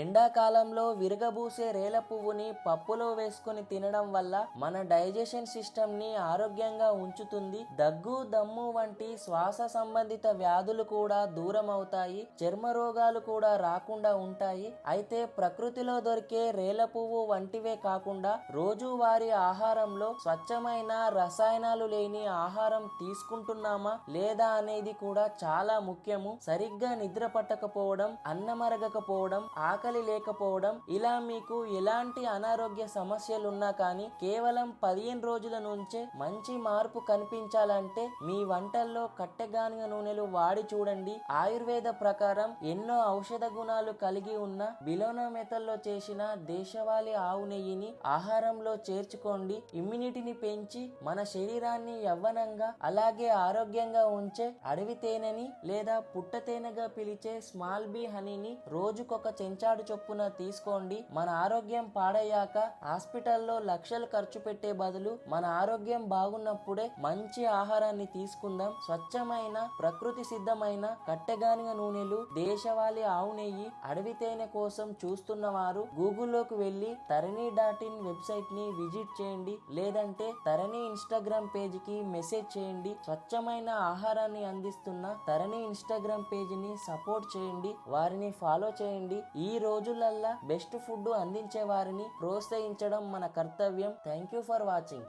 ఎండాకాలంలో విరగబూసే రేల పువ్వుని పప్పులో వేసుకొని తినడం వల్ల మన డైజెషన్ సిస్టమ్ని ఆరోగ్యంగా ఉంచుతుంది. దగ్గు దమ్ము వంటి శ్వాస సంబంధిత వ్యాధులు కూడా దూరం అవుతాయి చర్మ రోగాలు కూడా రాకుండా ఉంటాయి. అయితే ప్రకృతిలో దొరికే రేల పువ్వు వంటివే కాకుండా రోజువారీ ఆహారంలో స్వచ్ఛమైన రసాయనాలు లేని ఆహారం తీసుకుంటున్నామా లేదా అనేది కూడా చాలా ముఖ్యము. సరిగ్గా నిద్ర పట్టకపోవడం అన్నమరగకపోవడం ఆకలి లేకపోవడం ఇలా మీకు ఎలాంటి అనారోగ్య సమస్యలున్నా కానీ కేవలం పదిహేను రోజుల నుంచే మంచి మార్పు కనిపించాలంటే మీ వంటల్లో కట్టెగానుగ నూనెలు వాడి చూడండి. ఆయుర్వేద ప్రకారం ఎన్నో ఔషధ గుణాలు కలిగి ఉన్న బిలోనా మెతల్లో చేసిన దేశవాళీ ఆవు నెయ్యిని ఆహారంలో చేర్చుకోండి. ఇమ్యూనిటీని పెంచి మన శరీరాన్ని యవ్వనంగా అలాగే ఆరోగ్యంగా ఉంచే అడవి తేనెని లేదా పుట్ట తేనెగా పిలిచే స్మాల్ బీ హనీని రోజుకొక చెంచా చెంచాడు చొప్పున తీసుకోండి. మన ఆరోగ్యం పాడయ్యాక హాస్పిటల్లో లక్షలు ఖర్చు పెట్టే బదులు మన ఆరోగ్యం బాగున్నప్పుడే మంచి ఆహారాన్ని తీసుకుందాం. స్వచ్ఛమైన ప్రకృతి సిద్ధమైన కట్టెగానిగ నూనెలు దేశవాళీ ఆవు నెయ్యి అడవి తేనె కోసం చూస్తున్న వారు గూగుల్లోకి వెళ్ళి తరణి డాట్ ఇన్ వెబ్సైట్ని విజిట్ చేయండి. లేదంటే తరణి ఇన్స్టాగ్రామ్ పేజ్కి మెసేజ్ చేయండి. స్వచ్ఛమైన ఆహారాన్ని అందిస్తున్న తరణి ఇన్స్టాగ్రామ్ పేజ్ని సపోర్ట్ చేయండి. వారిని ఫాలో చేయండి. ఈ రోజులల్లా బెస్ట్ ఫుడ్ అందించే వారిని ప్రోత్సహించడం మన కర్తవ్యం. Thank you for watching.